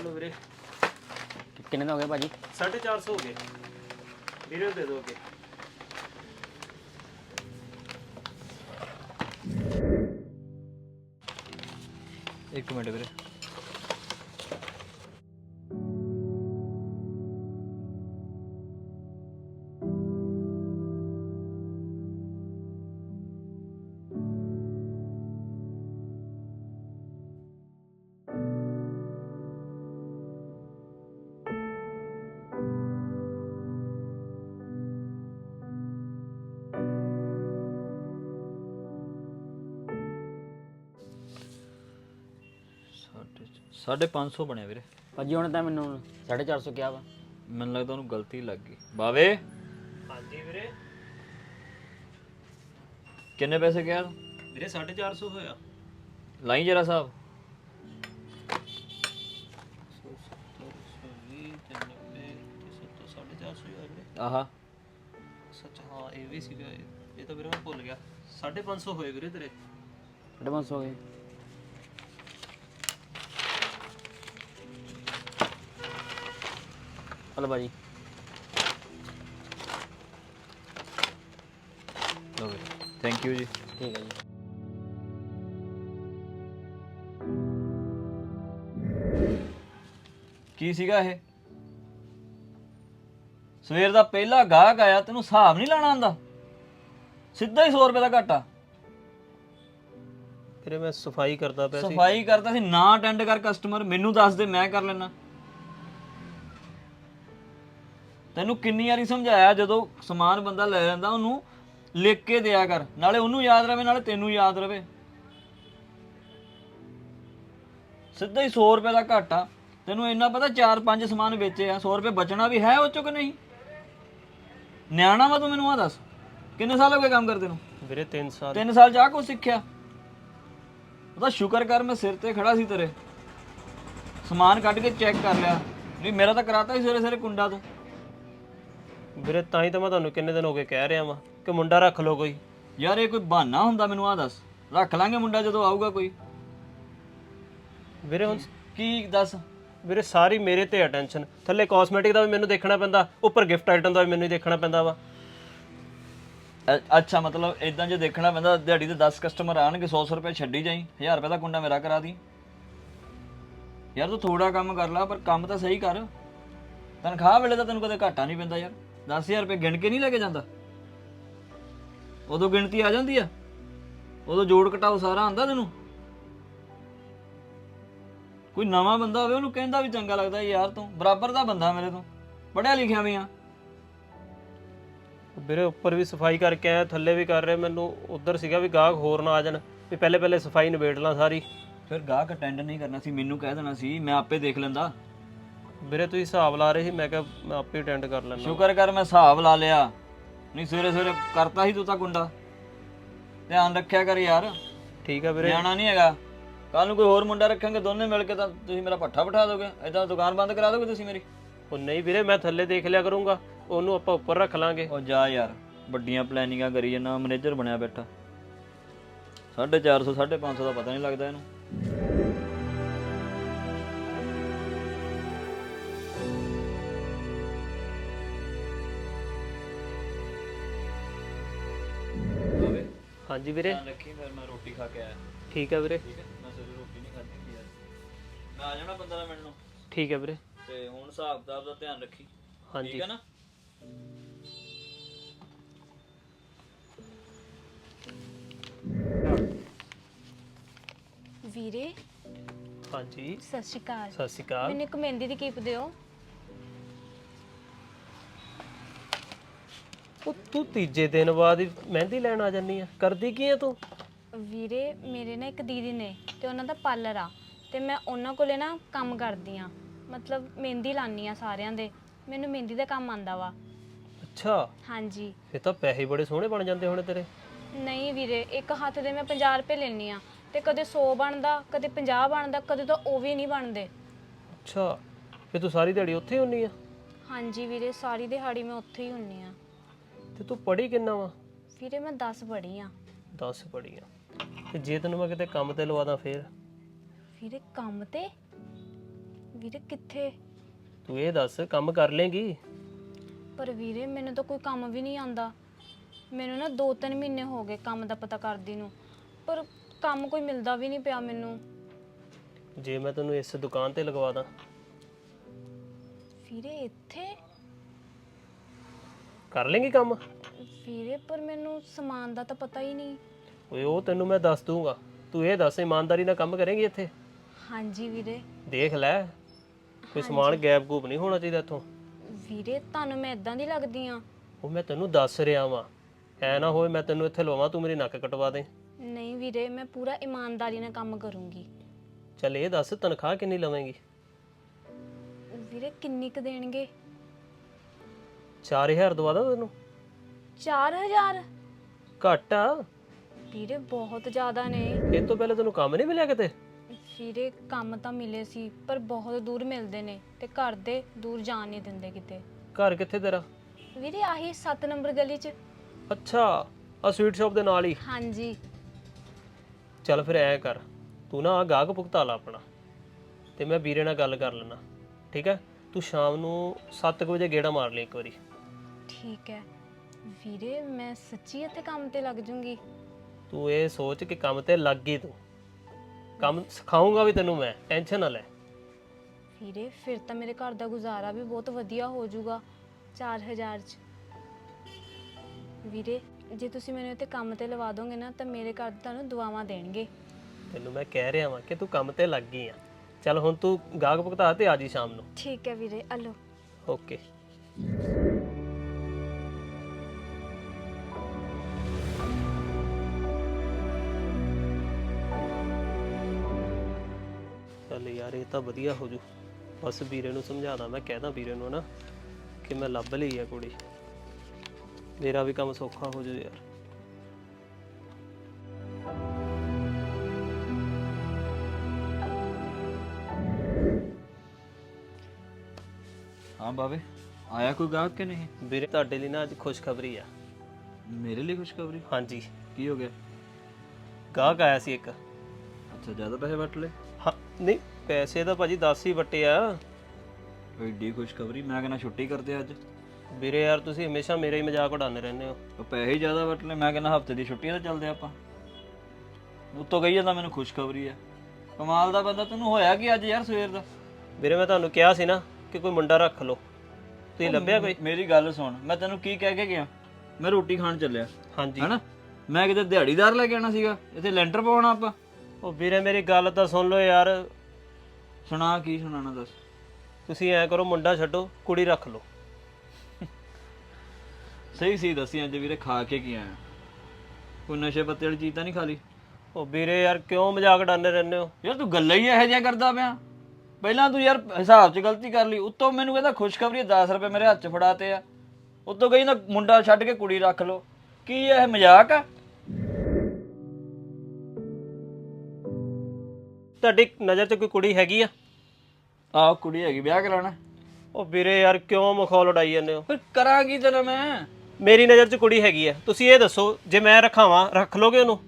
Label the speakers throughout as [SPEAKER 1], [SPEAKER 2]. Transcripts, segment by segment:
[SPEAKER 1] ਵੀਰੇ।
[SPEAKER 2] ਕਿੰਨੇ ਦਾ ਹੋ ਗਿਆ ਭਾਜੀ?
[SPEAKER 1] 450 ਹੋ ਗਏ। ਵੀਰੇ ਦੇ ਦੋਗੇ
[SPEAKER 3] ਇੱਕ ਮਿੰਟ ਵੀਰੇ। ਸਾਢੇ ਸਾਢੇ 500 ਬਣਿਆ ਵੀਰੇ।
[SPEAKER 2] ਭਾਜੀ ਹੁਣ ਤਾਂ ਮੈਨੂੰ 450 ਕਿਹਾ ਵਾ।
[SPEAKER 3] ਮੈਨੂੰ ਲੱਗਦਾ ਉਹਨੂੰ ਗਲਤੀ ਲੱਗ ਗਈ। ਬਾਵੇ।
[SPEAKER 1] ਹਾਂਜੀ ਵੀਰੇ।
[SPEAKER 3] ਕਿੰਨੇ ਪੈਸੇ ਕਿਹਾ
[SPEAKER 1] ਵੀਰੇ 450 ਹੋਇਆ।
[SPEAKER 3] ਲਾਈ ਜਰਾ ਸਾਹਿਬ। ਆਹਾ।
[SPEAKER 1] ਸੱਚ ਹਾਂ ਇਹ ਵੀ ਸੀਗਾ ਇਹ। ਤਾਂ ਵੀਰੇ ਮੈਂ ਭੁੱਲ ਗਿਆ। 550 ਹੋਏ ਵੀਰੇ ਤੇਰੇ।
[SPEAKER 2] ਐਡਵਾਂਸ ਹੋ ਗਏ ਹਲੋ ਭਾਜੀ।
[SPEAKER 3] ਲਓ ਵੀਰੇ ਥੈਂਕ ਯੂ ਜੀ।
[SPEAKER 2] ਠੀਕ ਹੈ ਜੀ।
[SPEAKER 3] ਕੀ ਸੀਗਾ ਇਹ? ਸਵੇਰ ਦਾ ਪਹਿਲਾ ਗਾਹਕ ਆਇਆ ਤੈਨੂੰ ਹਿਸਾਬ ਨਹੀਂ ਲਾਣਾ ਆਂਦਾ ਸਿੱਧਾ ਹੀ 100 ਰੁਪਏ ਦਾ ਘਾਟਾ।
[SPEAKER 1] ਵੀਰੇ ਮੈਂ ਸਫ਼ਾਈ ਕਰਦਾ ਪਿਆ ਸੀ।
[SPEAKER 3] ਸਫ਼ਾਈ ਕਰਦਾ ਸੀ ਨਾ ਅਟੈਂਡ ਕਰ ਕਸਟਮਰ ਮੈਨੂੰ ਦੱਸ ਦੇ ਮੈਂ ਕਰ ਲੈਣਾ ਤੈਨੂੰ ਕਿੰਨੀ ਵਾਰੀ ਸਮਝਾਇਆ ਜਦੋਂ ਸਮਾਨ ਬੰਦਾ ਲੈ ਜਾਂਦਾ ਉਹਨੂੰ ਲਿਖ ਕੇ ਦਿਆ ਕਰ। ਨਾਲੇ ਉਹਨੂੰ ਯਾਦ ਰਵੇ ਨਾਲੇ ਤੈਨੂੰ ਯਾਦ ਰਵੇ। ਸਿੱਧਾ ਹੀ 100 ਰੁਪਏ ਦਾ ਘਾਟਾ। ਤੈਨੂੰ ਇੰਨਾ ਪਤਾ 4-5 ਸਮਾਨ ਵੇਚੇ ਆ 100 ਰੁਪਏ ਬਚਣਾ ਵੀ ਹੈ ਉਹ ਚੋਂ ਕਿ ਨਹੀਂ? ਨਿਆਣਾ ਵਾ ਤੂੰ ਮੈਨੂੰ ਆ ਦੱਸ। ਕਿੰਨੇ ਸਾਲ ਹੋ ਗਏ ਕੰਮ ਕਰਦੇ ਨੂੰ?
[SPEAKER 1] ਵੀਰੇ 3 ਸਾਲ।
[SPEAKER 3] ਤਿੰਨ ਸਾਲ ਜਾ ਕੁਛ ਸਿੱਖਿਆ? ਉਹਦਾ ਸ਼ੁਕਰ ਕਰ ਮੈਂ ਸਿਰ ਤੇ ਖੜਾ ਸੀ ਤੇਰੇ। ਸਮਾਨ ਕੱਢ ਕੇ ਚੈੱਕ ਕਰ ਲਿਆ। ਨਹੀਂ ਮੇਰਾ ਤਾਂ ਕਰਾਤਾ ਸੀ ਸਵੇਰੇ ਸਵੇਰੇ ਕੁੰਡਾ ਤੂੰ।
[SPEAKER 1] ਵੀਰੇ ਤਾਂ ਹੀ ਤਾਂ ਮੈਂ ਤੁਹਾਨੂੰ ਕਿੰਨੇ ਦਿਨ ਹੋ ਗਏ ਕਹਿ ਰਿਹਾ ਵਾਂ ਕਿ ਮੁੰਡਾ ਰੱਖ ਲਓ ਕੋਈ।
[SPEAKER 3] ਯਾਰ ਇਹ ਕੋਈ ਬਹਾਨਾ ਹੁੰਦਾ ਮੈਨੂੰ ਆ ਦੱਸ। ਰੱਖ ਲਾਂਗੇ ਮੁੰਡਾ ਜਦੋਂ ਆਊਗਾ ਕੋਈ।
[SPEAKER 1] ਵੀਰੇ ਹੁਣ
[SPEAKER 3] ਕੀ ਦੱਸ?
[SPEAKER 1] ਵੀਰੇ ਸਾਰੀ ਮੇਰੇ ਤੇ ਅਟੈਂਸ਼ਨ ਥੱਲੇ ਕਾਸਮੈਟਿਕ ਦਾ ਵੀ ਮੈਨੂੰ ਦੇਖਣਾ ਪੈਂਦਾ ਉੱਪਰ ਗਿਫਟ ਆਈਟਮ ਦਾ ਵੀ ਮੈਨੂੰ ਹੀ ਦੇਖਣਾ ਪੈਂਦਾ ਵਾ।
[SPEAKER 3] ਅ- ਅੱਛਾ ਮਤਲਬ ਇਦਾਂ ਜੇ ਦੇਖਣਾ ਪੈਂਦਾ ਦਿਹਾੜੀ ਤੇ 10 ਕਸਟਮਰ ਆਣਗੇ 100 ਰੁਪਏ ਛੱਡੀ ਜਾਈ 1000 ਰੁਪਏ ਦਾ ਕੁੰਡਾ ਮੇਰਾ ਕਰਾ ਦੀ। ਯਾਰ ਤੂੰ ਥੋੜਾ ਕੰਮ ਕਰ ਲੈ ਪਰ ਕੰਮ ਤਾਂ ਸਹੀ ਕਰ। ਤਨਖਾਹ ਵੇਲੇ ਤਾਂ ਤੈਨੂੰ ਕਦੇ ਘਾਟਾ ਨਹੀਂ ਪੈਂਦਾ ਯਾਰ। 10000 ਰੁਪਏ ਗਿਣ ਕੇ ਨਹੀਂ ਲੈ ਕੇ ਜਾਂਦਾ? ਉਦੋਂ ਗਿਣਤੀ ਆ ਜਾਂਦੀ ਆ। ਉਦੋਂ ਜੋੜ ਘਟਾਓ ਸਾਰਾ ਆਂਦਾ ਤੈਨੂੰ। ਕੋਈ ਨਵਾਂ ਬੰਦਾ ਹੋਵੇ ਉਹਨੂੰ ਕਹਿੰਦਾ ਵੀ ਚੰਗਾ ਲੱਗਦਾ ਯਾਰ ਤੂੰ ਬਰਾਬਰ ਦਾ ਬੰਦਾ ਮੇਰੇ ਤੋਂ। ਪੜਿਆ ਲਿਖਿਆ ਵੀ ਆ।
[SPEAKER 1] ਵੀਰੇ ਉੱਪਰ ਵੀ ਸਫ਼ਾਈ ਕਰਕੇ ਆਇਆ ਥੱਲੇ ਵੀ ਕਰ ਰਿਹਾ। ਮੈਨੂੰ ਉਧਰ ਸੀਗਾ ਵੀ ਗਾਹਕ ਹੋਰ ਨਾ ਆ ਜਾਣ ਵੀ ਪਹਿਲੇ ਪਹਿਲੇ ਸਫ਼ਾਈ ਨਿਬੇੜ ਲਾਂ ਸਾਰੀ।
[SPEAKER 3] ਫਿਰ ਗਾਹਕ ਅਟੈਂਡ ਨਹੀਂ ਕਰਨਾ ਸੀ ਮੈਨੂੰ ਕਹਿ ਦੇਣਾ ਸੀ ਮੈਂ ਆਪੇ ਦੇਖ ਲੈਂਦਾ।
[SPEAKER 1] ਵੀਰੇ ਤੁਸੀਂ ਹਿਸਾਬ ਲਾ ਰਹੇ ਸੀ ਮੈਂ ਕਿਹਾ ਮੈਂ ਆਪੇ ਅਟੈਂਡ ਕਰ ਲੈਣਾ
[SPEAKER 3] ਸ਼ੁਕਰ ਕਰ ਮੈਂ ਹਿਸਾਬ ਲਾ ਲਿਆ। ਨਹੀਂ ਸਵੇਰੇ ਸਵੇਰੇ ਕਰਤਾ ਸੀ ਤੂੰ ਤਾਂ ਗੁੰਡਾ। ਧਿਆਨ ਰੱਖਿਆ ਕਰ ਯਾਰ।
[SPEAKER 1] ਠੀਕ ਆ ਵੀਰੇ।
[SPEAKER 3] ਨਿਆਣਾ ਨਹੀਂ ਹੈਗਾ। ਕੱਲ ਨੂੰ ਕੋਈ ਹੋਰ ਮੁੰਡਾ ਰੱਖਾਂਗੇ ਦੋਨੇ ਮਿਲ ਕੇ ਤਾਂ ਤੁਸੀਂ ਮੇਰਾ ਪੱਠਾ ਬਿਠਾ ਦੋਗੇ। ਐਦਾਂ ਦੁਕਾਨ ਬੰਦ ਕਰਾ ਦੋਗੇ ਤੁਸੀਂ ਮੇਰੀ?
[SPEAKER 1] ਉਹ ਨਹੀਂ ਵੀਰੇ ਮੈਂ ਥੱਲੇ ਦੇਖ ਲਿਆ ਕਰੂੰਗਾ। ਉਹਨੂੰ ਆਪਾਂ ਉੱਪਰ ਰੱਖ ਲਾਂਗੇ।
[SPEAKER 3] ਉਹ ਜਾ ਯਾਰ ਵੱਡੀਆਂ ਪਲੈਨਿੰਗਾਂ ਕਰੀ ਜਾਂਦਾ ਮੈਨੇਜਰ ਬਣਿਆ ਬੈਠਾ। 450 550 ਦਾ ਪਤਾ ਨਹੀਂ ਲੱਗਦਾ ਇਹਨੂੰ।
[SPEAKER 1] ਹਾਂਜੀ ਵੀਰੇ।
[SPEAKER 3] ਧਿਆਨ ਰੱਖੀ ਫਿਰ ਮੈਂ ਰੋਟੀ ਖਾ ਕੇ ਆਇਆ।
[SPEAKER 1] ਠੀਕ ਆ ਵੀਰੇ।
[SPEAKER 3] ਠੀਕ ਹੈ ਮੈਂ ਸਵੇਰੇ ਰੋਟੀ ਨਹੀਂ ਖਾਧੀ ਯਾਰ। ਮੈਂ ਆ ਜਾਣਾ 15 ਮਿੰਟ ਨੂੰ।
[SPEAKER 1] ਠੀਕ ਆ ਵੀਰੇ।
[SPEAKER 3] ਤੇ ਹੁਣ ਹਿਸਾਬ ਕਿਤਾਬ ਦਾ ਧਿਆਨ ਰੱਖੀ।
[SPEAKER 1] ਹਾਂਜੀ।
[SPEAKER 3] ਠੀਕ ਹੈ ਨਾ?
[SPEAKER 4] ਵੀਰੇ
[SPEAKER 1] ਹਾਂਜੀ।
[SPEAKER 4] ਸਤਿ ਸ਼੍ਰੀ ਅਕਾਲ।
[SPEAKER 1] ਸਤਿ ਸ਼੍ਰੀ ਅਕਾਲ।
[SPEAKER 4] ਮੈਨੂੰ ਇੱਕ ਮਹਿੰਦੀ ਦੀ ਕੀਪ ਦਿਓ।
[SPEAKER 1] ਉਹ ਤੂੰ ਤੀਜੇ ਦਿਨ ਬਾਅਦ ਹੀ ਮਹਿੰਦੀ ਲੈਣ ਆ ਜਾਨੀ ਆ। ਕਰਦੀ ਕੀ ਆ ਤੂੰ?
[SPEAKER 4] ਵੀਰੇ ਮੇਰੇ ਨਾ ਇੱਕ ਦੀਦੀ ਨੇ ਤੇ ਉਹਨਾਂ ਦਾ ਪਾਰਲਰ ਆ ਤੇ ਮੈਂ ਉਹਨਾਂ ਕੋਲੇ ਨਾ ਕੰਮ ਕਰਦੀ ਆ। ਮਤਲਬ ਮਹਿੰਦੀ ਲਾਨੀ ਆ ਸਾਰਿਆਂ ਦੇ। ਮੈਨੂੰ ਮਹਿੰਦੀ ਦਾ ਕੰਮ ਆਂਦਾ ਵਾ।
[SPEAKER 1] ਅੱਛਾ।
[SPEAKER 4] ਹਾਂਜੀ।
[SPEAKER 1] ਇਹ ਤਾਂ ਪੈਸੇ ਬੜੇ ਸੋਹਣੇ ਬਣ ਜਾਂਦੇ ਹੋਣੇ ਤੇਰੇ।
[SPEAKER 4] ਨਹੀਂ ਵੀਰੇ ਇੱਕ ਹੱਥ ਦੇ ਮੈਂ 50 ਰੁਪਏ ਲੈਣੀ ਆ ਤੇ ਕਦੇ 100 ਬਣਦਾ ਕਦੇ 50 ਬਣਦਾ ਕਦੇ ਤਾਂ ਉਹ ਵੀ ਨਹੀਂ ਬਣਦੇ।
[SPEAKER 1] ਅੱਛਾ। ਫੇ ਤੂੰ ਸਾਰੀ ਦਿਹਾੜੀ ਉੱਥੇ ਹੀ ਹੁੰਨੀ ਆ?
[SPEAKER 4] ਹਾਂਜੀ ਵੀਰੇ ਸਾਰੀ ਦਿਹਾੜੀ ਮੈਂ ਉੱਥੇ ਹੀ ਹੁੰਨੀ ਆ।
[SPEAKER 1] ਤੇ ਤੂੰ ਪੜ੍ਹੀ ਕਿੰਨਾ ਵਾ?
[SPEAKER 4] ਵੀਰੇ ਮੈਂ 10 ਪੜ੍ਹੀ ਆ।
[SPEAKER 1] 10 ਪੜ੍ਹੀ ਆ। ਤੇ ਜੇ ਤੈਨੂੰ ਮੈਂ ਕਿਤੇ ਕੰਮ ਤੇ ਲਵਾ ਦਾਂ ਫੇਰ?
[SPEAKER 4] ਵੀਰੇ ਕੰਮ ਤੇ? ਵੀਰੇ ਕਿੱਥੇ?
[SPEAKER 1] ਤੂੰ ਇਹ ਦੱਸ ਕੰਮ ਕਰ ਲੇਂਗੀ?
[SPEAKER 4] ਪਰ ਵੀਰੇ ਮੈਨੂੰ ਤਾਂ ਕੋਈ ਕੰਮ ਵੀ ਨਹੀਂ ਆਂਦਾ ਮੈਨੂੰ ਨਾ 2-3 ਮਹੀਨੇ ਹੋ ਗਏ ਕੰਮ ਦਾ ਪਤਾ ਕਰਦੀ ਨੂੰ। ਪਰ ਕੰਮ ਕੋਈ ਮਿਲਦਾ ਵੀ ਨਹੀਂ ਪਿਆ ਮੈਨੂੰ।
[SPEAKER 1] ਜੇ ਮੈਂ ਤੈਨੂੰ ਇਸ ਦੁਕਾਨ ਤੇ ਲਗਵਾ ਦਾਂ।
[SPEAKER 4] ਵੀਰੇ ਇੱਥੇ?
[SPEAKER 1] ਕਰ ਲੇਂਗੀ ਕੰਮ?
[SPEAKER 4] ਵੀਰੇ ਪਰ ਮੈਨੂੰ ਸਮਾਨ ਦਾ ਤਾਂ ਪਤਾ ਹੀ ਨਹੀਂ।
[SPEAKER 1] ਓਏ ਉਹ ਤੈਨੂੰ ਮੈਂ ਦੱਸ ਦੂੰਗਾ ਤੂੰ ਇਹ ਦੱਸ ਇਮਾਨਦਾਰੀ ਨਾਲ ਕੰਮ ਕਰੇਂਗੀ ਇੱਥੇ?
[SPEAKER 4] ਹਾਂਜੀ ਵੀਰੇ।
[SPEAKER 1] ਦੇਖ ਲੈ ਕੋਈ ਸਮਾਨ ਗੈਪ ਗੂਪ ਨਹੀਂ ਹੋਣਾ ਚਾਹੀਦਾ ਇੱਥੋਂ।
[SPEAKER 4] ਵੀਰੇ ਤੁਹਾਨੂੰ ਮੈਂ ਇਦਾਂ ਦੀ ਲੱਗਦੀ ਆ।
[SPEAKER 1] ਉਹ ਮੈਂ ਤੈਨੂੰ ਦੱਸ ਰਿਹਾ ਵਾਂ। ਐ ਨਾ ਹੋਏ ਮੈਂ ਤੈਨੂੰ ਇੱਥੇ ਲਵਾਂ ਤੂੰ ਮੇਰੀ ਨੱਕ ਕਟਵਾ ਦੇ।
[SPEAKER 4] ਨਹੀਂ ਵੀਰੇ ਮੈਂ ਪੂਰਾ ਇਮਾਨਦਾਰੀ ਨਾਲ ਕੰਮ ਕਰੂੰਗੀ।
[SPEAKER 1] ਚੱਲ ਇਹ ਦੱਸ ਤਨਖਾਹ ਕਿੰਨੀ ਲਵੇਂਗੀ?
[SPEAKER 4] ਵੀਰੇ ਕਿੰਨੀ ਕੁ ਦੇਣਗੇ?
[SPEAKER 1] 4000 ਦਵਾ ਦਾਂ ਤੈਨੂੰ।
[SPEAKER 4] 4000
[SPEAKER 1] ਘੱਟ ਆ।
[SPEAKER 4] ਵੀਰੇ ਬਹੁਤ ਜ਼ਿਆਦਾ ਨੇ।
[SPEAKER 1] ਇਹ ਤੋਂ ਪਹਿਲੇ ਤੈਨੂੰ ਕੰਮ ਨਹੀਂ ਮਿਲਿਆ ਕਿਤੇ?
[SPEAKER 4] ਵੀਰੇ ਕੰਮ ਤਾਂ ਮਿਲੇ ਸੀ ਪਰ ਬਹੁਤ ਦੂਰ ਮਿਲਦੇ ਨੇ ਤੇ ਘਰ ਦੇ ਦੂਰ ਜਾਣ ਨਹੀਂ ਦਿੰਦੇ ਕਿਤੇ।
[SPEAKER 1] ਘਰ ਕਿੱਥੇ ਤੇਰਾ?
[SPEAKER 4] ਵੀਰੇ ਆਹੀ 7 ਨੰਬਰ ਗਲੀ 'ਚ।
[SPEAKER 1] ਅੱਛਾ ਆ ਸਵੀਟ ਸ਼ਾਪ ਦੇ ਨਾਲ ਹੀ।
[SPEAKER 4] ਹਾਂਜੀ।
[SPEAKER 1] ਚੱਲ ਫਿਰ ਐ ਕਰ ਤੂੰ ਨਾ ਆ ਗਾਹਕ ਭੁਗਤਾ ਲਾ ਆਪਣਾ ਤੇ ਮੈਂ ਵੀਰੇ ਨਾਲ ਗੱਲ ਕਰ ਲੈਣਾ ਠੀਕ ਹੈ? ਤੂੰ ਸ਼ਾਮ ਨੂੰ 7 ਵਜੇ ਗੇੜਾ ਮਾਰ ਲਈ ਇੱਕ ਵਾਰੀ।
[SPEAKER 4] ਠੀਕ ਹੈ। ਵੀਰੇ ਮੈਂ ਸੱਚੀ ਇੱਥੇ ਕੰਮ ਤੇ ਲੱਗ ਜੂੰਗੀ।
[SPEAKER 1] ਤੂੰ ਇਹ ਸੋਚ ਕਿ ਕੰਮ ਤੇ ਲੱਗ ਗਈ ਤੂੰ। ਕੰਮ ਸਿਖਾਉਂਗਾ ਵੀ ਤੈਨੂੰ ਮੈਂ ਟੈਨਸ਼ਨ ਨਾ ਲੈ।
[SPEAKER 4] ਵੀਰੇ ਫਿਰ ਤਾਂ ਮੇਰੇ ਘਰ ਦਾ ਗੁਜ਼ਾਰਾ ਵੀ ਬਹੁਤ ਵਧੀਆ ਹੋ ਜਾਊਗਾ 4000 ਚ। ਵੀਰੇ ਜੇ ਤੁਸੀਂ ਮੈਨੂੰ ਇੱਥੇ ਕੰਮ ਤੇ ਲਵਾ ਦੋਗੇ ਨਾ ਤਾਂ ਮੇਰੇ ਘਰ ਤੁਹਾਨੂੰ ਦੁਆਵਾਂ ਦੇਣਗੇ।
[SPEAKER 1] ਤੈਨੂੰ ਮੈਂ ਕਹਿ ਰਿਹਾ ਵਾਂ ਕਿ ਤੂੰ ਕੰਮ ਤੇ ਲੱਗ ਗਈ ਆ। ਚੱਲ ਹੁਣ ਤੂੰ ਗਾਹਕ ਭੁਗਤਾ ਤੇ ਆ ਜੀ ਸ਼ਾਮ ਨੂੰ।
[SPEAKER 4] ਠੀਕ ਹੈ ਵੀਰੇ ਹਲੋ
[SPEAKER 1] ਓਕੇ। ਤਾਂ ਵਧੀਆ ਹੋ ਜੂ। ਬਸ ਵੀਰੇ ਨੂੰ ਸਮਝਾਦਾ ਮੈਂ ਕਹਿਦਾ ਵੀਰੇ ਨੂੰ ਨਾ ਕਿ ਮੈਂ ਲੱਭ ਲਈ ਆ ਕੁੜੀ। ਮੇਰਾ ਵੀ ਕੰਮ ਸੌਖਾ ਹੋ ਜੂ ਯਾਰ।
[SPEAKER 3] ਹਾਂ ਬਾਵੇ ਆਇਆ ਕੋਈ ਗਾਹਕ ਕਿ ਨਹੀਂ?
[SPEAKER 1] ਵੀਰੇ ਤੁਹਾਡੇ ਲਈ ਨਾ ਅੱਜ ਖੁਸ਼ਖਬਰੀ ਆ।
[SPEAKER 3] ਮੇਰੇ ਲਈ ਖੁਸ਼ਖਬਰੀ?
[SPEAKER 1] ਹਾਂਜੀ।
[SPEAKER 3] ਕੀ ਹੋ ਗਿਆ?
[SPEAKER 1] ਗਾਹਕ ਆਇਆ ਸੀ ਇੱਕ।
[SPEAKER 3] ਅੱਛਾ ਜ਼ਿਆਦਾ ਪੈਸੇ ਵਟ ਲਏ?
[SPEAKER 1] ਹਾਂ ਨਹੀਂ ਪੈਸੇ ਤਾਂ ਭਾਜੀ 10 ਹੀ ਵੱਟੇ ਆ।
[SPEAKER 3] ਐਡੀ ਖੁਸ਼ਖਬਰੀ ਮੈਂ ਕਹਿੰਦਾ ਛੁੱਟੀ ਕਰਦੇ ਅੱਜ।
[SPEAKER 1] ਵੀਰੇ ਯਾਰ ਤੁਸੀਂ ਹਮੇਸ਼ਾ ਮੇਰਾ ਹੀ ਮਜ਼ਾਕ ਉਡਾਉਂਦੇ ਰਹਿੰਦੇ ਹੋ।
[SPEAKER 3] ਉਹ ਪੈਸੇ ਜ਼ਿਆਦਾ ਵਟ ਲਏ ਮੈਂ ਕਹਿੰਦਾ ਹਫ਼ਤੇ ਦੀ ਛੁੱਟੀ ਤੇ ਚੱਲਦੇ ਆਪਾਂ। ਉੱਤੋਂ ਕਹੀ ਜਾਂਦਾ ਮੈਨੂੰ ਖੁਸ਼ਖਬਰੀ ਆ। ਕਮਾਲ ਦਾ ਬੰਦਾ ਤੈਨੂੰ ਹੋਇਆ ਕੀ ਅੱਜ ਯਾਰ ਸਵੇਰ ਦਾ?
[SPEAKER 1] ਵੀਰੇ ਮੈਂ ਤੁਹਾਨੂੰ ਕਿਹਾ ਸੀ ਨਾ ਕਿ ਕੋਈ ਮੁੰਡਾ ਰੱਖ ਲਓ। ਤੁਸੀਂ ਲੱਭਿਆ ਕੋਈ?
[SPEAKER 3] ਮੇਰੀ ਗੱਲ ਸੁਣ ਮੈਂ ਤੈਨੂੰ ਕੀ ਕਹਿ ਕੇ ਗਿਆ? ਮੈਂ ਰੋਟੀ ਖਾਣ ਚੱਲਿਆ।
[SPEAKER 1] ਹਾਂਜੀ।
[SPEAKER 3] ਹੈਨਾ? ਮੈਂ ਕਿਤੇ ਦਿਹਾੜੀਦਾਰ ਲੈ ਕੇ ਆਣਾ ਸੀਗਾ ਇੱਥੇ ਲੈਂਟਰ ਪਾਉਣਾ ਆਪਾਂ।
[SPEAKER 1] ਉਹ ਵੀਰੇ ਮੇਰੀ ਗੱਲ ਤਾਂ ਸੁਣ ਲਓ ਯਾਰ
[SPEAKER 3] ਸੁਣਾ ਕੀ ਸੁਣਾਣਾ ਦੱਸ।
[SPEAKER 1] ਤੁਸੀਂ ਐ ਕਰੋ ਮੁੰਡਾ ਛੱਡੋ ਕੁੜੀ ਰੱਖ ਲਓ।
[SPEAKER 3] ਸਹੀ ਸੀ ਦੱਸੀ ਅੱਜ ਵੀਰੇ ਖਾ ਕੇ ਕੀ ਆਇਆ? ਕੋਈ ਨਸ਼ੇ ਪੱਤੇ ਵਾਲੀ ਚੀਜ਼ ਤਾਂ ਨਹੀਂ ਖਾ ਲਈ?
[SPEAKER 1] ਉਹ ਵੀਰੇ ਯਾਰ ਕਿਉਂ ਮਜ਼ਾਕ ਉਡਾਉਂਦੇ ਰਹਿੰਦੇ ਹੋ?
[SPEAKER 3] ਯਾਰ ਤੂੰ ਗੱਲਾਂ ਹੀ ਇਹੋ ਜਿਹਾ ਕਰਦਾ ਪਿਆ। ਪਹਿਲਾਂ ਤੂੰ ਯਾਰ ਹਿਸਾਬ 'ਚ ਗਲਤੀ ਕਰ ਲਈ ਉੱਤੋਂ ਮੈਨੂੰ ਕਹਿੰਦਾ ਖੁਸ਼ਖਬਰੀ 10 ਰੁਪਏ ਮੇਰੇ ਹੱਥ 'ਚ ਫੜਾਤੇ ਆ। ਉੱਤੋਂ ਕਹਿੰਦਾ ਮੁੰਡਾ ਛੱਡ ਕੇ ਕੁੜੀ ਰੱਖ ਲਓ। ਕੀ ਇਹ ਮਜ਼ਾਕ ਆ?
[SPEAKER 1] ਤੁਹਾਡੀ ਨਜ਼ਰ 'ਚ ਕੋਈ ਕੁੜੀ ਹੈਗੀ ਆ?
[SPEAKER 3] ਆਹ ਕੁੜੀ ਹੈਗੀ ਵਿਆਹ ਕਰਾਉਣਾ।
[SPEAKER 1] ਉਹ ਵੀਰੇ ਯਾਰ ਕਿਉਂ ਮਖੌਲ ਉਡਾਈ ਜਾਂਦੇ ਹੋ?
[SPEAKER 3] ਫਿਰ ਕਰਾਂ ਕੀ ਤੇਰਾ ਮੈਂ।
[SPEAKER 1] ਮੇਰੀ ਨਜ਼ਰ 'ਚ ਕੁੜੀ ਹੈਗੀ ਆ। ਤੁਸੀਂ ਇਹ ਦੱਸੋ ਜੇ ਮੈਂ ਰਖਾਵਾਂ ਰੱਖ ਲੋਗੇ ਉਹਨੂੰ?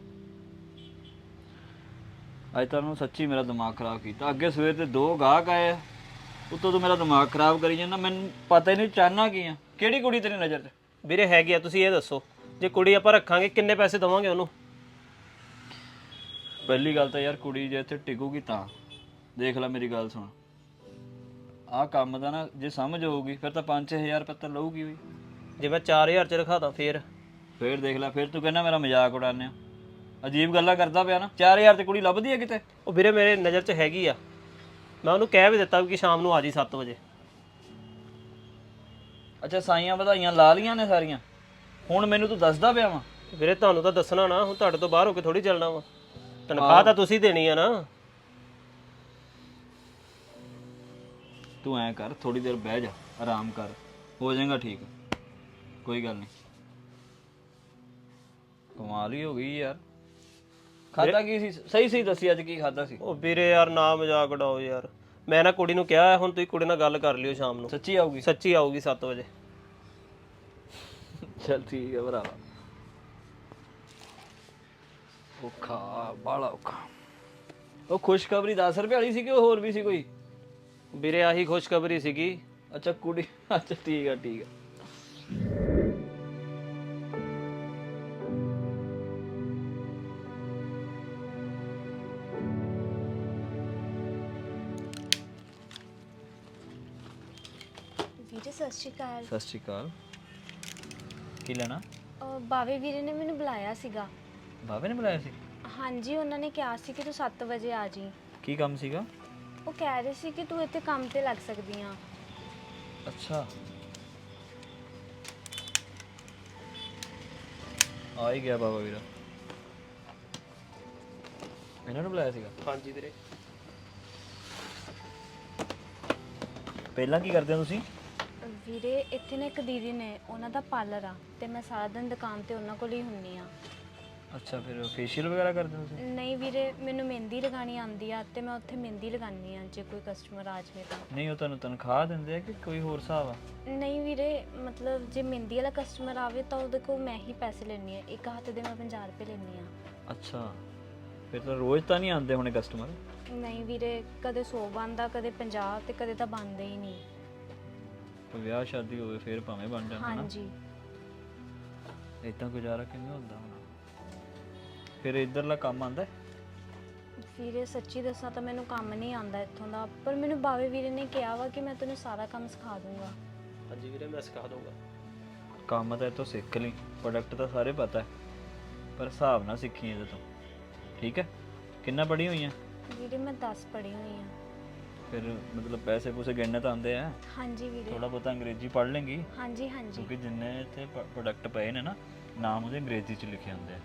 [SPEAKER 3] ਅੱਜ ਤਾਂ ਉਹਨੂੰ ਸੱਚੀ ਮੇਰਾ ਦਿਮਾਗ ਖਰਾਬ ਕੀਤਾ। ਅੱਗੇ ਸਵੇਰ ਤੇ ਦੋ ਗਾਹਕ ਆਏ ਆ। ਉੱਤੋਂ ਤੂੰ ਮੇਰਾ ਦਿਮਾਗ ਖਰਾਬ ਕਰੀ ਜਾਂਦਾ ਮੈਨੂੰ ਪਤਾ ਹੀ ਨਹੀਂ ਚਾਹਨਾ ਕੀ ਆ। ਕਿਹੜੀ ਕੁੜੀ ਤੇਰੀ ਨਜ਼ਰ 'ਚ?
[SPEAKER 1] ਵੀਰੇ ਹੈਗੀ ਆ ਤੁਸੀਂ ਇਹ ਦੱਸੋ। ਜੇ ਕੁੜੀ ਆਪਾਂ ਰੱਖਾਂਗੇ ਕਿੰਨੇ ਪੈਸੇ ਦਵਾਂਗੇ ਉਹਨੂੰ?
[SPEAKER 3] ਪਹਿਲੀ ਗੱਲ ਤਾਂ ਯਾਰ ਕੁੜੀ ਜੇ ਇੱਥੇ ਟਿਕੂਗੀ ਤਾਂ। ਦੇਖ ਲੈ ਮੇਰੀ ਗੱਲ ਸੁਣ। ਆਹ ਕੰਮ ਦਾ ਨਾ ਜੇ ਸਮਝ ਹੋਊਗੀ ਫਿਰ ਤਾਂ 5-6000 ਰੁਪਏ ਤਾਂ ਲਊਗੀ ਵੀ।
[SPEAKER 1] ਜੇ ਮੈਂ 4000 'ਚ ਰਖਾਦਾ ਫੇਰ।
[SPEAKER 3] ਫੇਰ ਦੇਖ ਲੈ ਫਿਰ ਤੂੰ ਕਹਿੰਦਾ ਮੇਰਾ ਮਜ਼ਾਕ ਉਡਾਉਂਦੇ ਆ ਅਜੀਬ ਗੱਲਾਂ ਕਰਦਾ ਪਿਆ ਨਾ। 4000 ਤੇ ਕੁੜੀ ਲੱਭਦੀ ਹੈ ਕਿਤੇ?
[SPEAKER 1] ਉਹ ਵੀਰੇ ਮੇਰੇ ਨਜ਼ਰ 'ਚ ਹੈਗੀ ਆ। ਮੈਂ ਉਹਨੂੰ ਕਹਿ ਵੀ ਦਿੱਤਾ ਕਿ ਸ਼ਾਮ ਨੂੰ ਆ ਜੀ 7 ਵਜੇ।
[SPEAKER 3] ਅੱਛਾ ਸਾਈਆਂ ਵਧਾਈਆਂ ਲਾ ਲੀਆਂ ਨੇ ਸਾਰੀਆਂ। ਹੁਣ ਮੈਨੂੰ ਤੂੰ ਦੱਸਦਾ ਪਿਆ ਵਾ।
[SPEAKER 1] ਵੀਰੇ ਤੁਹਾਨੂੰ ਤਾਂ ਦੱਸਣਾ ਨਾ ਹੁਣ ਤੁਹਾਡੇ ਤੋਂ ਬਾਹਰ ਹੋ ਕੇ ਥੋੜੀ ਚੱਲਣਾ ਵਾ। ਤਨਖਾਹ ਤਾਂ ਤੁਸੀਂ ਦੇਣੀ ਆ ਨਾ।
[SPEAKER 3] ਤੂੰ ਐ ਕਰ ਥੋੜੀ ਦੇਰ ਬਹਿ ਜਾ ਆਰਾਮ ਕਰ ਹੋ ਜਾਏਗਾ ਠੀਕ। ਕੋਈ ਗੱਲ ਨਹੀਂ। ਕਮਾਲ ਹੀ ਹੋ ਗਈ ਯਾਰ। ਖਾਦਾ ਕੀ ਸੀ? ਸਹੀ ਸਹੀ ਦੱਸੀ ਅੱਜ ਕੀ ਖਾਦਾ ਸੀ?
[SPEAKER 1] ਉਹ ਵੀਰੇ ਯਾਰ ਨਾ ਮਜ਼ਾਕ ਉਡਾਓ ਯਾਰ। ਮੈਂ ਨਾ ਕੁੜੀ ਨੂੰ ਕਿਹਾ ਹੁਣ ਤੁਸੀਂ ਕੁੜੀ ਨਾਲ ਗੱਲ ਕਰ ਲਿਓ ਸ਼ਾਮ ਨੂੰ।
[SPEAKER 3] ਸੱਚੀ ਆਊਗੀ?
[SPEAKER 1] ਸੱਚੀ ਆਊਗੀ 7 ਵਜੇ।
[SPEAKER 3] ਚਲ ਠੀਕ ਹੈ ਭਰਾਵਾ ਔਖਾ ਬਾਲਾ ਔਖਾ। ਉਹ ਖੁਸ਼ਖਬਰੀ 10 ਰੁਪਏ ਵਾਲੀ ਸੀ ਕਿ ਹੋਰ ਵੀ ਸੀ ਕੋਈ?
[SPEAKER 1] ਵੀਰੇ ਆਹੀ ਖੁਸ਼ਖਬਰੀ ਸੀਗੀ।
[SPEAKER 3] ਅੱਛਾ ਕੁੜੀ ਅੱਛਾ ਠੀਕ ਆ ਠੀਕ ਆ।
[SPEAKER 4] ਵੀਰੇ ਸਤਿ ਸ਼੍ਰੀ ਅਕਾਲ।
[SPEAKER 3] ਸਤਿ ਸ਼੍ਰੀ ਅਕਾਲ। ਕੀ ਲੈਣਾ?
[SPEAKER 4] ਅਹ ਬਾਵੇ ਵੀਰੇ ਨੇ ਮੈਨੂੰ ਬੁਲਾਇਆ ਸੀਗਾ।
[SPEAKER 3] ਬਾਬੇ ਨੇ ਬੁਲਾਇਆ ਸੀ?
[SPEAKER 4] ਹਾਂਜੀ ਉਹਨਾਂ ਨੇ ਕਿਹਾ ਸੀ ਕਿ ਤੂੰ 7 ਵਜੇ ਆ ਜੀ
[SPEAKER 3] ਕੀ ਕੰਮ ਸੀਗਾ?
[SPEAKER 4] ਉਹ ਕਹਿ ਰਹੇ ਸੀ ਕਿ ਤੂੰ ਇੱਥੇ ਕੰਮ ਤੇ ਲੱਗ ਸਕਦੀ ਆ।
[SPEAKER 3] ਅੱਛਾ। ਆ ਹੀ ਗਿਆ ਬਾਬਾ ਵੀਰਾ। ਇਹਨਾਂ ਨੂੰ ਬੁਲਾਇਆ ਸੀਗਾ?
[SPEAKER 1] ਹਾਂਜੀ ਵੀਰੇ।
[SPEAKER 3] ਪਹਿਲਾਂ ਕੀ ਕਰਦੇ ਹੋ ਤੁਸੀਂ?
[SPEAKER 4] ਵੀਰੇ ਇੱਥੇ ਨਾ ਇੱਕ ਦੀਦੀ ਨੇ ਉਹਨਾਂ ਦਾ ਪਾਰਲਰ ਆ ਤੇ ਮੈਂ ਸਾਰਾ ਦਿਨ ਦੁਕਾਨ ਤੇ ਉਹਨਾਂ ਕੋਲ ਹੀ ਹੁੰਨੀ ਆ।
[SPEAKER 3] ਅੱਛਾ ਫਿਰ ਫੇਸ਼ੀਅਲ ਵਗੈਰਾ ਕਰਦੇ ਹੋ ਤੁਸੀਂ?
[SPEAKER 4] ਨਹੀਂ ਵੀਰੇ ਮੈਨੂੰ ਮਹਿੰਦੀ ਲਗਾਣੀ ਆਉਂਦੀ ਆ ਤੇ ਮੈਂ ਉੱਥੇ ਮਹਿੰਦੀ ਲਗਾਨੀ ਆ ਜੇ ਕੋਈ ਕਸਟਮਰ ਆ ਜਾਵੇ ਤਾਂ।
[SPEAKER 3] ਨਹੀਂ ਉਹ ਤੁਹਾਨੂੰ ਤਨਖਾਹ ਦਿੰਦੇ ਆ ਕਿ ਕੋਈ ਹੋਰ ਹਿਸਾਬ ਆ?
[SPEAKER 4] ਨਹੀਂ ਵੀਰੇ ਮਤਲਬ ਜੇ ਮਹਿੰਦੀ ਵਾਲਾ ਕਸਟਮਰ ਆਵੇ ਤਾਂ ਉਹਦੇ ਕੋਲ ਮੈਂ ਹੀ ਪੈਸੇ ਲੈਣੀ ਆ। ਇੱਕ ਹੱਥ ਦੇ ਮੈਂ 50 ਰੁਪਏ ਲੈਣੀ ਆ।
[SPEAKER 3] ਅੱਛਾ ਫਿਰ ਤਾਂ ਰੋਜ਼ ਤਾਂ ਨਹੀਂ ਆਉਂਦੇ ਹੋਣੇ ਕਸਟਮਰ
[SPEAKER 4] ਨਹੀਂ ਵੀਰੇ ਕਦੇ 100 ਬਣਦਾ ਕਦੇ 50 ਤੇ ਕਦੇ ਤਾਂ ਬਣਦੇ ਹੀ ਨਹੀਂ।
[SPEAKER 3] ਵਿਆਹ ਸ਼ਾਦੀ ਹੋਵੇ ਫਿਰ ਭਾਵੇਂ ਬਣ ਜਾਂਦਾ ਨਾ
[SPEAKER 4] ਹਾਂਜੀ।
[SPEAKER 3] ਇਦਾਂ ਗੁਜ਼ਾਰਾ ਕਿਵੇਂ ਹੁੰਦਾ ਹੋਣਾ? ਫਿਰ ਇਧਰਲਾ ਕੰਮ ਆਂਦਾ
[SPEAKER 4] ਵੀਰੇ ਸੱਚੀ ਦੱਸਾਂ ਤਾਂ ਮੈਨੂੰ ਕੰਮ ਨਹੀਂ ਆਉਂਦਾ ਇੱਥੋਂ ਦਾ ਪਰ ਮੈਨੂੰ ਬਾਵੇ ਵੀਰੇ ਨੇ ਕਿਹਾ ਵਾ ਕਿ ਮੈਂ ਤੈਨੂੰ ਸਾਰਾ ਕੰਮ ਸਿਖਾ ਦੂੰਗਾ।
[SPEAKER 1] ਹਾਂਜੀ ਵੀਰੇ ਮੈਂ ਸਿਖਾ ਦਊਂਗਾ
[SPEAKER 3] ਕੰਮ ਤਾਂ ਇਹ ਤੋਂ ਸਿੱਖ ਲਈ ਪ੍ਰੋਡਕਟ ਤਾਂ ਸਾਰੇ ਪਤਾ ਹੈ ਪਰ ਹਿਸਾਬ ਨਾਲ ਸਿੱਖੀ ਇਹਦੇ ਤੋਂ। ਠੀਕ ਹੈ? ਕਿੰਨਾ ਪੜੀ ਹੋਈ ਹੈ?
[SPEAKER 4] ਵੀਰੇ ਮੈਂ 10 ਪੜ੍ਹੀ ਹੋਈ ਆ
[SPEAKER 3] ਫਿਰ ਮਤਲਬ ਪੈਸੇ ਪੂਸੇ ਗਿਣਨੇ ਤਾਂ ਆਉਂਦੇ ਆ?
[SPEAKER 4] ਹਾਂਜੀ ਵੀਰੇ।
[SPEAKER 3] ਥੋੜਾ ਬਹੁਤਾ ਅੰਗਰੇਜ਼ੀ ਪੜ੍ਹ ਲੇਂਗੀ
[SPEAKER 4] ਹਾਂਜੀ ਹਾਂਜੀ।
[SPEAKER 3] ਕਿਉਂਕਿ ਜਿੰਨੇ ਇੱਥੇ ਪ੍ਰੋਡਕਟ ਪਏ ਨੇ ਨਾ ਨਾਮ ਉਹਦੇ ਅੰਗਰੇਜ਼ੀ ਚ ਲਿਖੇ ਹੁੰਦੇ ਆ।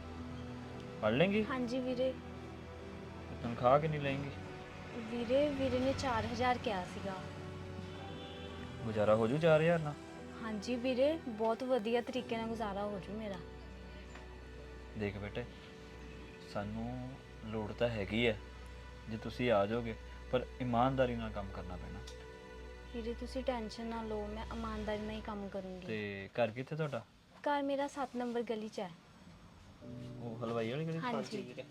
[SPEAKER 3] ਪੜ੍ਹ ਲੇਂਗੀ?
[SPEAKER 4] ਹਾਂਜੀ ਵੀਰੇ।
[SPEAKER 3] ਤਨਖਾਹ ਕਿੰਨੀ ਲਏਂਗੀ?
[SPEAKER 4] ਵੀਰੇ ਵੀਰੇ ਨੇ 4000 ਕਿਹਾ ਸੀਗਾ।
[SPEAKER 3] ਗੁਜ਼ਾਰਾ ਹੋ ਜੂ 4000 ਨਾਲ?
[SPEAKER 4] ਹਾਂਜੀ ਵੀਰੇ ਬਹੁਤ ਵਧੀਆ ਤਰੀਕੇ ਨਾਲ ਗੁਜ਼ਾਰਾ ਹੋ ਜੂ ਮੇਰਾ।
[SPEAKER 3] ਦੇਖ ਬੇਟੇ ਸਾਨੂੰ ਲੋੜ ਤਾਂ ਹੈਗੀ ਹੈ ਜੇ ਤੁਸੀਂ ਆ ਜਾਓਗੇ ਪਰ ਇਮਾਨਦਾਰੀ ਨਾਲ ਕੰਮ ਕਰਨਾ ਪੈਣਾ।
[SPEAKER 4] ਵੀਰੇ ਤੁਸੀਂ ਟੈਨਸ਼ਨ ਨਾ ਲਓ ਮੈਂ ਇਮਾਨਦਾਰੀ ਨਾਲ ਹੀ ਕੰਮ ਕਰੂੰਗੀ।
[SPEAKER 3] ਤੇ ਘਰ ਕਿੱਥੇ ਤੁਹਾਡਾ?
[SPEAKER 4] ਘਰ ਮੇਰਾ 7 ਨੰਬਰ ਗਲੀ 'ਚ ਹੈ
[SPEAKER 3] ਉਹ ਹਲਵਾਈ ਵਾਲੀ ਗਲੀ
[SPEAKER 4] ਹਾਂਜੀ।
[SPEAKER 1] ਵੀਰੇ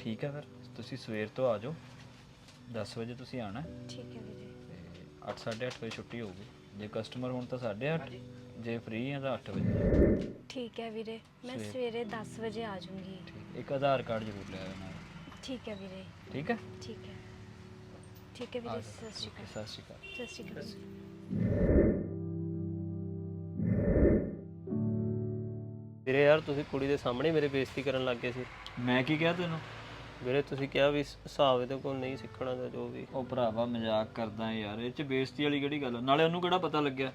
[SPEAKER 3] ਠੀਕ ਹੈ ਫਿਰ ਤੁਸੀਂ ਸਵੇਰ ਤੋਂ ਆ ਜਾਓ। 10 ਵਜੇ ਤੁਸੀਂ ਆਣਾ
[SPEAKER 4] ਠੀਕ ਹੈ ਵੀਰੇ।
[SPEAKER 3] ਤੇ 8:30 ਵਜੇ ਛੁੱਟੀ ਹੋਊਗੀ। ਜੇ ਕਸਟਮਰ ਹੋਣ ਤਾਂ 8:30 ਜੇ ਫ੍ਰੀ ਹੈ ਤਾਂ 8 ਵਜੇ।
[SPEAKER 4] ਠੀਕ ਹੈ ਵੀਰੇ ਮੈਂ
[SPEAKER 3] ਸਵੇਰ।
[SPEAKER 4] ਸਵੇਰੇ 10 ਵਜੇ ਆ ਜਾਊਂਗੀ।
[SPEAKER 3] ਠੀਕ ਇੱਕ ਆਧਾਰ ਕਾਰਡ ਜ਼ਰੂਰ ਲੈ ਆਉਣਾ
[SPEAKER 4] ਠੀਕ ਹੈ ਵੀਰੇ।
[SPEAKER 3] ਠੀਕ ਹੈ?
[SPEAKER 4] ਠੀਕ ਹੈ। ਠੀਕ ਹੈ
[SPEAKER 3] ਆ
[SPEAKER 4] ਵੀਰੇ
[SPEAKER 3] ਜਾਓ।
[SPEAKER 4] ਸਤਿ ਸ਼੍ਰੀ ਅਕਾਲ।
[SPEAKER 3] ਸਤਿ ਸ਼੍ਰੀ ਅਕਾਲ।
[SPEAKER 4] ਸਤਿ ਸ਼੍ਰੀ ਅਕਾਲ।
[SPEAKER 1] ਵੀਰੇ ਯਾਰ ਤੁਸੀਂ ਕੁੜੀ ਦੇ ਸਾਹਮਣੇ ਮੇਰੇ ਬੇਇੱਜ਼ਤੀ ਕਰਨ ਲੱਗ ਗਏ ਸੀ।
[SPEAKER 3] ਮੈਂ ਕੀ ਕਿਹਾ ਤੈਨੂੰ?
[SPEAKER 1] ਵੀਰੇ ਤੁਸੀਂ ਕਿਹਾ ਵੀ ਹਿਸਾਬ ਇਹਦੇ ਕੋਲ ਨਹੀਂ ਸਿੱਖਣਾ ਦਾ ਜੋ ਵੀ।
[SPEAKER 3] ਉਹ ਭਰਾਵਾ ਮਜ਼ਾਕ ਕਰਦਾ ਯਾਰ ਇਹ ਚ ਬੇਇੱਜ਼ਤੀ ਵਾਲੀ ਕਿਹੜੀ ਗੱਲ ਆ? ਨਾਲੇ ਉਹਨੂੰ ਕਿਹੜਾ ਪਤਾ ਲੱਗਿਆ?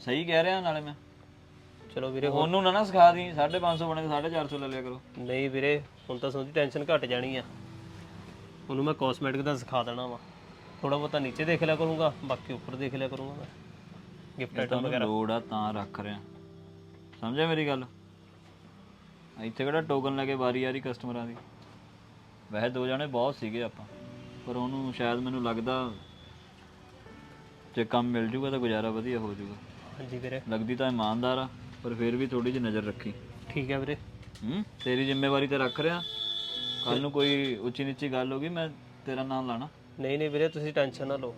[SPEAKER 3] ਸਹੀ ਕਹਿ ਰਿਹਾ ਨਾਲੇ ਮੈਂ।
[SPEAKER 1] ਚਲੋ ਵੀਰੇ ਹੁਣ
[SPEAKER 3] ਉਹਨੂੰ ਨਾ ਨਾ ਸਿਖਾ ਦੀ 550 ਬਣੇ ਤਾਂ 450 ਲੈ ਲਿਆ ਕਰੋ।
[SPEAKER 1] ਨਹੀਂ ਵੀਰੇ ਹੁਣ ਤਾਂ ਸਮਝੀ ਟੈਨਸ਼ਨ ਘਟ ਜਾਣੀ ਆ। ਉਹਨੂੰ ਮੈਂ ਕਾਸਮੈਟਿਕ ਦਾ ਸਿਖਾ ਦੇਣਾ ਵਾ। ਥੋੜਾ ਬਹੁਤਾ ਨੀਚੇ ਦੇਖ ਲਿਆ ਕਰੂੰਗਾ ਬਾਕੀ ਉੱਪਰ ਦੇਖ ਲਿਆ ਕਰੂੰਗਾ ਮੈਂ। ਗਿਫਟ ਆਈਟਮ ਵਗੈਰਾ।
[SPEAKER 3] ਲੋੜ ਆ ਤਾਂ ਰੱਖ ਰਿਆ ਸਮਝਿਆ ਮੇਰੀ ਗੱਲ? ਇੱਥੇ ਕਿਹੜਾ ਟੋਕਨ ਲੈ ਕੇ ਵਾਰੀ ਵਾਰੀ ਕਸਟਮਰਾਂ ਦੀ? ਵੈਸੇ ਦੋ ਜਣੇ ਬਹੁਤ ਸੀਗੇ ਆਪਾਂ ਪਰ ਉਹਨੂੰ ਸ਼ਾਇਦ ਮੈਨੂੰ ਲੱਗਦਾ ਜੇ ਕੰਮ ਮਿਲ ਜੂਗਾ ਤਾਂ ਗੁਜ਼ਾਰਾ ਵਧੀਆ ਹੋ ਜੂਗਾ।
[SPEAKER 1] ਹਾਂਜੀ ਵੀਰੇ।
[SPEAKER 3] ਲੱਗਦੀ ਤਾਂ ਇਮਾਨਦਾਰ ਆ ਪਰ ਫਿਰ ਵੀ ਥੋੜੀ ਜਿਹੀ ਨਜ਼ਰ ਰੱਖੀ।
[SPEAKER 1] ਠੀਕ ਹੈ ਵੀਰੇ।
[SPEAKER 3] ਹੂੰ? ਤੇਰੀ ਜ਼ਿੰਮੇਵਾਰੀ ਤੇ ਰੱਖ ਰਿਆ ਕੱਲ ਨੂੰ ਕੋਈ ਉੱਚੀ ਨੀਚੀ ਗੱਲ ਹੋ ਗਈ ਮੈਂ ਤੇਰਾ ਨਾਮ ਲਾਣਾ।
[SPEAKER 1] ਨਹੀਂ ਨਹੀਂ ਵੀਰੇ ਤੁਸੀਂ ਟੈਨਸ਼ਨ ਨਾ ਲਓ।